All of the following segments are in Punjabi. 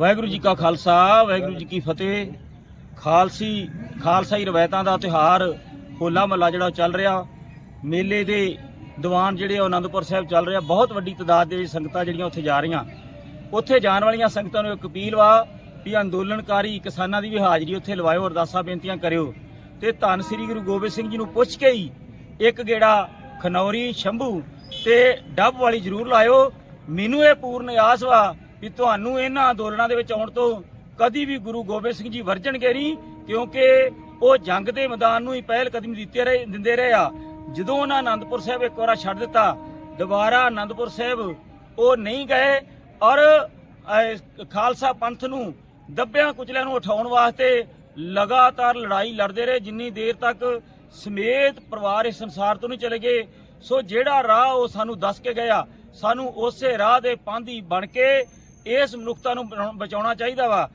ਵਾਹਿਗੁਰੂ ਜੀ ਕਾ ਖਾਲਸਾ, ਵਾਹਿਗੁਰੂ ਜੀ ਕੀ ਫਤਿਹ। ਖਾਲਸੀ, ਖਾਲਸਾਈ ਰਵਾਇਤਾਂ ਦਾ ਤਿਉਹਾਰ ਹੋਲਾ ਮਹੱਲਾ ਜਿਹੜਾ ਉਹ ਚੱਲ ਰਿਹਾ। ਮੇਲੇ ਦੇ ਦੀਵਾਨ ਜਿਹੜੇ ਉਹ ਆਨੰਦਪੁਰ ਸਾਹਿਬ ਚੱਲ ਰਿਹਾ। ਬਹੁਤ ਵੱਡੀ ਤਾਦਾਦ ਦੇ ਵਿੱਚ ਸੰਗਤਾਂ ਜਿਹੜੀਆਂ ਉੱਥੇ ਜਾ ਰਹੀਆਂ। ਉੱਥੇ ਜਾਣ ਵਾਲੀਆਂ ਸੰਗਤਾਂ ਨੂੰ ਇੱਕ ਅਪੀਲ ਵਾ ਵੀ ਅੰਦੋਲਨਕਾਰੀ ਕਿਸਾਨਾਂ ਦੀ ਵੀ ਹਾਜ਼ਰੀ ਉੱਥੇ ਲਵਾਇਓ। ਅਰਦਾਸਾਂ, ਬੇਨਤੀਆਂ ਕਰਿਓ। ਤੇ ਧੰਨ ਸ੍ਰੀ ਗੁਰੂ ਗੋਬਿੰਦ ਸਿੰਘ ਜੀ ਨੂੰ ਪੁੱਛ ਕੇ ਹੀ ਇੱਕ ਗੇੜਾ ਖਨੌਰੀ, ਸ਼ੰਭੂ ਤੇ ਡੱਬ ਵਾਲੀ ਜ਼ਰੂਰ ਲਾਇਓ। ਮੈਨੂੰ ਇਹ ਪੂਰਨ ਆਸ ਵਾ ਵੀ ਤੁਹਾਨੂੰ ਇਹਨਾਂ ਅੰਦੋਲਨਾਂ ਦੇ ਵਿੱਚ ਆਉਣ ਤੋਂ ਕਦੀ ਵੀ ਗੁਰੂ ਗੋਬਿੰਦ ਸਿੰਘ ਜੀ ਵਰਜਣਗੇ ਨਹੀਂ, ਕਿਉਂਕਿ ਉਹ ਜੰਗ ਦੇ ਮੈਦਾਨ ਨੂੰ ਹੀ ਪਹਿਲ ਕਦਮ ਦਿੱਤੇ ਰਹੇ, ਦਿੰਦੇ ਰਹੇ ਆ। ਜਦੋਂ ਉਹਨਾਂ ਆਨੰਦਪੁਰ ਸਾਹਿਬ ਇੱਕ ਵਾਰਾ ਛੱਡ ਦਿੱਤਾ, ਦੁਬਾਰਾ ਆਨੰਦਪੁਰ ਸਾਹਿਬ ਉਹ ਨਹੀਂ ਗਏ ਔਰ ਖਾਲਸਾ ਪੰਥ ਨੂੰ ਦੱਬਿਆਂ ਕੁਚਲਿਆਂ ਨੂੰ ਉਠਾਉਣ ਵਾਸਤੇ ਲਗਾਤਾਰ ਲੜਾਈ ਲੜਦੇ ਰਹੇ, ਜਿੰਨੀ ਦੇਰ ਤੱਕ ਸਮੇਤ ਪਰਿਵਾਰ ਇਸ ਸੰਸਾਰ ਤੋਂ ਨਹੀਂ ਚਲੇ ਗਏ। ਸੋ ਜਿਹੜਾ ਰਾਹ ਉਹ ਸਾਨੂੰ ਦੱਸ ਕੇ ਗਿਆ, ਸਾਨੂੰ ਉਸੇ ਰਾਹ ਦੇ ਪਾਂਧੀ ਬਣ ਕੇ ਇਸ ਮਨੁੱਖਤਾ ਨੂੰ ਬਚਾਉ- ਬਚਾਉਣਾ ਚਾਹੀਦਾ ਵਾ।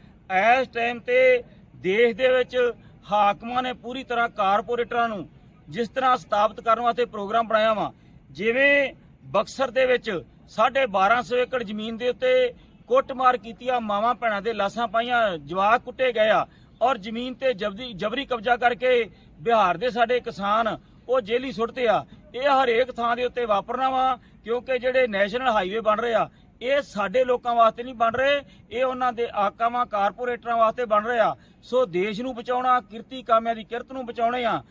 ਇਸ ਟਾਈਮ ਤੇ ਦੇਸ਼ ਦੇ ਵਿੱਚ ਹਾਕਮਾਂ ਨੇ ਪੂਰੀ ਤਰ੍ਹਾਂ ਕਾਰਪੋਰੇਟਰਾਂ ਨੂੰ ਜਿਸ ਤਰ੍ਹਾਂ ਸਥਾਪਿਤ ਕਰਨ ਵਾਸਤੇ ਪ੍ਰੋਗਰਾਮ ਬਣਾਇਆ ਵਾ, ਜਿਵੇਂ ਬਕਸਰ ਦੇ ਵਿੱਚ 1250 ਏਕੜ ਜ਼ਮੀਨ ਦੇ ਉੱਤੇ ਕੁੱਟਮਾਰ ਕੀਤੀ ਆ, ਮਾਵਾਂ ਭੈਣਾਂ ਦੇ ਲਾਸ਼ਾਂ ਪਾਈਆਂ, ਜਵਾਕ ਕੁੱਟੇ ਗਏ ਆ ਔਰ ਜ਼ਮੀਨ ਤੇ ਜਬਰੀ ਜਬਰੀ ਕਬਜ਼ਾ ਕਰਕੇ ਬਿਹਾਰ ਦੇ ਸਾਡੇ ਕਿਸਾਨ ਉਹ ਜੇਲੀ ਸੁੱਟਦੇ ਆ। ਇਹ ਹਰੇਕ ਥਾਂ ਦੇ ਉੱਤੇ ਵਾਪਰਨਾ ਵਾ, ਕਿਉਂਕਿ ਜਿਹੜੇ ਨੈਸ਼ਨਲ ਹਾਈਵੇ ਬਣ ਰਹੇ ਆ ਇਹ ਸਾਡੇ ਲੋਕਾਂ ਵਾਸਤੇ ਨਹੀਂ ਬਣ ਰਹੇ, ਇਹ ਉਹਨਾਂ ਦੇ ਆਕਾਵਾਂ ਕਾਰਪੋਰੇਟਰਾਂ ਵਾਸਤੇ ਬਣ ਰਹੇ ਆ। ਸੋ ਦੇਸ਼ ਨੂੰ ਬਚਾਉਣਾ, ਕਿਰਤੀ ਕਾਮਿਆਂ ਦੀ ਕਿਰਤ ਨੂੰ ਬਚਾਉਣੇ ਆ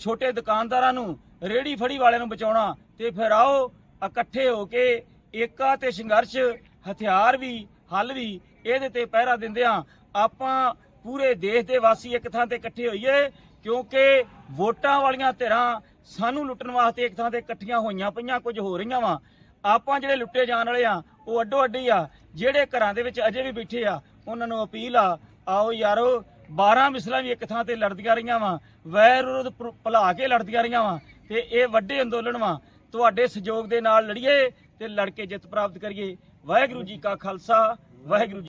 ਛੋਟੇ ਦੁਕਾਨਦਾਰਾਂ ਨੂੰ ਰੇੜੀ ਫੜੀ ਵਾਲਿਆਂ ਨੂੰ ਬਚਾਉਣਾ, ਤੇ ਫਿਰ ਆਓ, ਇਕੱਠੇ ਹੋ ਕੇ ਏਕਾ ਤੇ ਸੰਘਰਸ਼, ਹਥਿਆਰ ਵੀ, ਹੱਲ ਵੀ, ਇਹਦੇ ਤੇ ਪਹਿਰਾ ਦਿੰਦੇ ਆ। ਆਪਾਂ ਪੂਰੇ ਦੇਸ਼ ਦੇ ਵਾਸੀ ਇੱਕ ਥਾਂ ਤੇ ਇਕੱਠੇ ਹੋਈਏ, ਕਿਉਂਕਿ ਵੋਟਾਂ ਵਾਲੀਆਂ ਧਿਰਾਂ ਸਾਨੂੰ ਲੁੱਟਣ ਵਾਸਤੇ ਇੱਕ ਥਾਂ ਤੇ ਇਕੱਠੀਆਂ ਹੋਈਆਂ ਪਈਆਂ, ਕੁਝ ਹੋ ਰਹੀਆਂ ਵਾ। ਆਪਾਂ ਜਿਹੜੇ ਲੁੱਟੇ ਜਾਣ ਵਾਲੇ ਆ, ਉਹ ਅੱਡੋ ਅੱਡੀ ਆ। ਜਿਹੜੇ ਘਰਾਂ ਦੇ ਵਿੱਚ ਅਜੇ ਵੀ ਬੈਠੇ ਆ, ਉਹਨਾਂ ਨੂੰ ਅਪੀਲ ਆ, ਆਓ ਯਾਰੋ 12 ਮਿਸਲਾਂ ਵੀ ਇੱਕ ਥਾਂ ਤੇ ਲੜਦੀਆਂ ਰਹੀਆਂ ਵਾ। ਵੈਰ ਵਿਰੋਧ ਭੁਲਾ ਕੇ ਲੜਦੀਆਂ ਰਹੀਆਂ ਵਾ। ਤੇ ਇਹ ਵੱਡੇ ਅੰਦੋਲਨ ਵਾ। ਤੁਹਾਡੇ ਸਹਿਯੋਗ ਦੇ ਨਾਲ ਲੜੀਏ ਤੇ ਲੜ ਕੇ ਜਿੱਤ ਪ੍ਰਾਪਤ ਕਰੀਏ। ਵਾਹਿਗੁਰੂ ਜੀ ਕਾ ਖਾਲਸਾ, ਵਾਹਿਗੁਰੂ ਜੀ